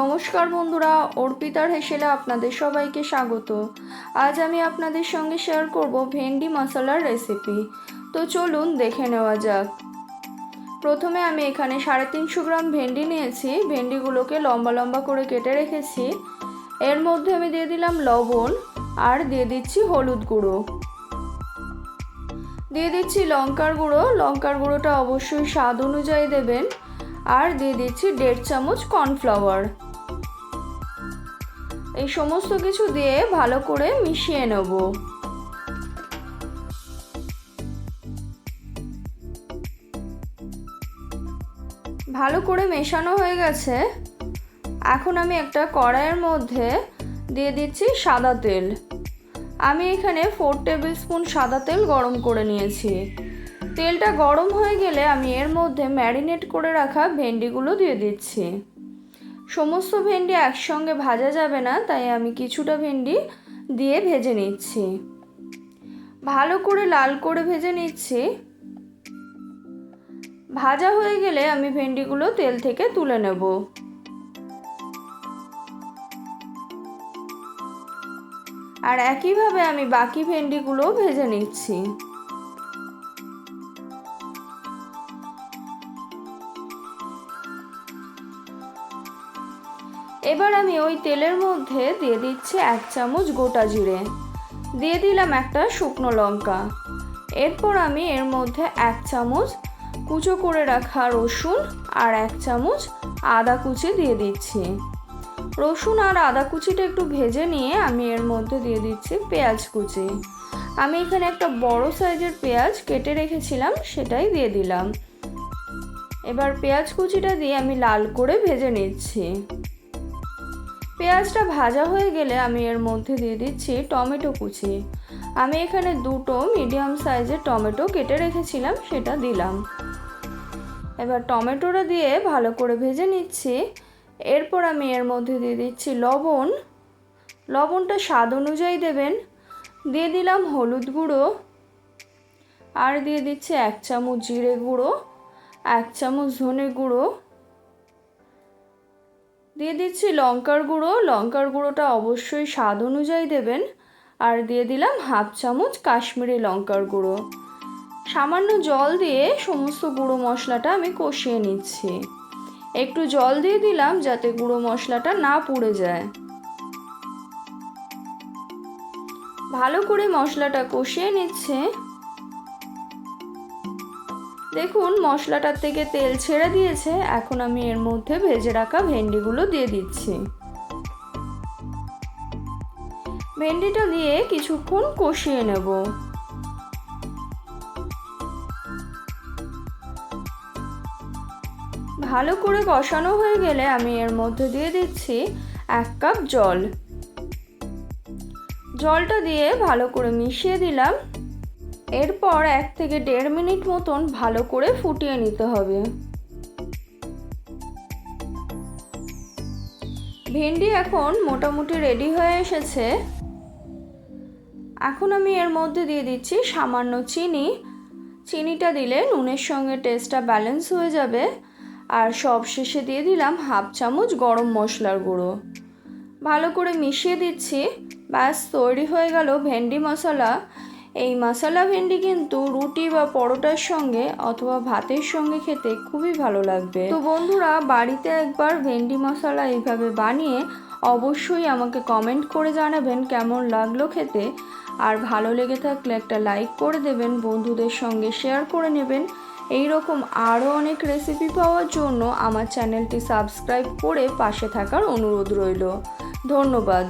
নমস্কার বন্ধুরা অর্পিতার হেসেলে আপনাদের সবাইকে স্বাগত। আজ আমি আপনাদের সঙ্গে শেয়ার করব ভেন্ডি মশলার রেসিপি তো চলুন দেখে নেওয়া যাক। প্রথমে আমি এখানে সাড়ে তিনশো গ্রাম ভেন্ডি নিয়েছি। ভেন্ডিগুলোকে লম্বা লম্বা করে কেটে রেখেছি। এর মধ্যে আমি দিয়ে দিলাম লবণ আর দিয়ে দিচ্ছি হলুদ গুঁড়ো। দিয়ে দিচ্ছি লঙ্কার গুঁড়ো। লঙ্কার গুঁড়োটা অবশ্যই স্বাদ অনুযায়ী দেবেন। আর দিয়ে দিচ্ছি দেড় চামচ কর্নফ্লাওয়ার এই সমস্ত কিছু দিয়ে ভালো করে মিশিয়ে নেব। ভালো করে মেশানো হয়ে গেছে। এখন আমি একটা কড়াইয়ের মধ্যে দিয়ে দিচ্ছি সাদা তেল। আমি এখানে ফোর টেবিল স্পুন সাদা তেল গরম করে নিয়েছি। তেলটা গরম হয়ে গেলে আমি এর মধ্যে ম্যারিনেট করে রাখা ভেন্ডিগুলো দিয়ে দিচ্ছি। সমস্ত ভেন্ডি একসঙ্গে ভাজা যাবে না, তাই আমি কিছুটা ভেন্ডি দিয়ে ভেজে নিচ্ছি। ভালো করে লাল করে ভেজে নিচ্ছি। ভাজা হয়ে গেলে আমি ভেন্ডিগুলো তেল থেকে তুলে নেব। আর একইভাবে আমি বাকি ভেন্ডিগুলো ভেজে নিচ্ছি। এবার আমি ওই তেলের মধ্যে দিয়ে দিচ্ছি এক চামচ গোটা জিরে। দিয়ে দিলাম একটা শুকনো লঙ্কা। এরপর আমি এর মধ্যে এক চামচ কুচো করে রাখা রসুন আর এক চামচ আদা কুচি দিয়ে দিচ্ছি। রসুন আর আদা কুচিটা একটু ভেজে নিয়ে আমি এর মধ্যে দিয়ে দিচ্ছি পেঁয়াজ কুচি। আমি এখানে একটা বড় সাইজের পেঁয়াজ কেটে রেখেছিলাম, সেটাই দিয়ে দিলাম। এবার পেঁয়াজ কুচিটা দিয়ে আমি লাল করে ভেজে নিচ্ছি। পেঁয়াজটা ভাজা হয়ে গেলে আমি এর মধ্যে দিয়ে দিচ্ছি টমেটো কুচি। আমি এখানে দুটো মিডিয়াম সাইজের টমেটো কেটে রেখেছিলাম, সেটা দিলাম। এবার টমেটোটা দিয়ে ভালো করে ভেজে নিচ্ছি। এরপর আমি এর মধ্যে দিয়ে দিচ্ছি লবণ। লবণটা স্বাদ অনুযায়ী দেবেন। দিয়ে দিলাম হলুদ গুঁড়ো। আর দিয়ে দিচ্ছি এক চামচ জিরে গুঁড়ো, এক চামচ ধনে গুঁড়ো। দিয়ে দিচ্ছি লঙ্কার গুঁড়ো। লঙ্কার গুঁড়োটা অবশ্যই স্বাদ অনুযায়ী দেবেন। আর দিয়ে দিলাম হাফ চামচ কাশ্মীরি লঙ্কার গুঁড়ো। সামান্য জল দিয়ে সমস্ত গুঁড়ো মশলাটা আমি কষিয়ে নিচ্ছি। একটু জল দিয়ে দিলাম যাতে গুঁড়ো মশলাটা না পুড়ে যায়। ভালো করে মশলাটা কষিয়ে নিচ্ছে। দেখুন, মশলাটার থেকে তেল ছেড়ে দিয়েছে। এখন আমি এর মধ্যে ভেজে রাখা ভেন্ডিগুলো দিয়ে দিচ্ছি। ভেন্ডিটা দিয়ে কিছুক্ষণ কষিয়ে নেব। ভালো করে কষানো হয়ে গেলে আমি এর মধ্যে দিয়ে দিচ্ছি এক কাপ জল। জলটা দিয়ে ভালো করে মিশিয়ে দিলাম। এরপর এক থেকে দেড় মিনিট মতন ভালো করে ফুটিয়ে নিতে হবে। ভেন্ডি এখন মোটামুটি রেডি হয়ে এসেছে। এখন আমি এর মধ্যে দিয়ে দিচ্ছি সামান্য চিনি। চিনিটা দিলে নুনের সঙ্গে টেস্টটা ব্যালেন্স হয়ে যাবে। আর সব শেষে দিয়ে দিলাম হাফ চামচ গরম মশলার গুঁড়ো। ভালো করে মিশিয়ে দিচ্ছি। ব্যাস, তৈরি হয়ে গেল ভেন্ডি মশলা। এই মশলা ভেন্ডি কিন্তু রুটি বা পরোটার সঙ্গে অথবা ভাতের সঙ্গে খেতে খুবই ভালো লাগবে। তো বন্ধুরা, বাড়িতে একবার ভেন্ডি মশলা এইভাবে বানিয়ে অবশ্যই আমাকে কমেন্ট করে জানাবেন কেমন লাগল খেতে। আর ভালো লেগে থাকলে একটা লাইক করে দেবেন, বন্ধুদের সঙ্গে শেয়ার করে নেবেন। এই রকম আরও অনেক রেসিপি পাওয়ার জন্য আমার চ্যানেলটি সাবস্ক্রাইব করে পাশে থাকার অনুরোধ রইল। ধন্যবাদ।